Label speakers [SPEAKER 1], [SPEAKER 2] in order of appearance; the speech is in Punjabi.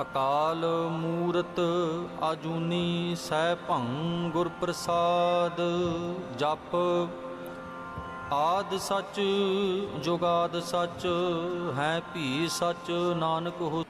[SPEAKER 1] ਅਕਾਲ ਮੂਰਤ ਆਜੂਨੀ ਸੈਭੰ ਗੁਰ ਪ੍ਰਸਾਦ ਜਪ ਆਦ ਸੱਚ, ਜੁਗਾਦ ਸੱਚ, ਹੈ ਭੀ ਸੱਚ, ਨਾਨਕ ਹੋ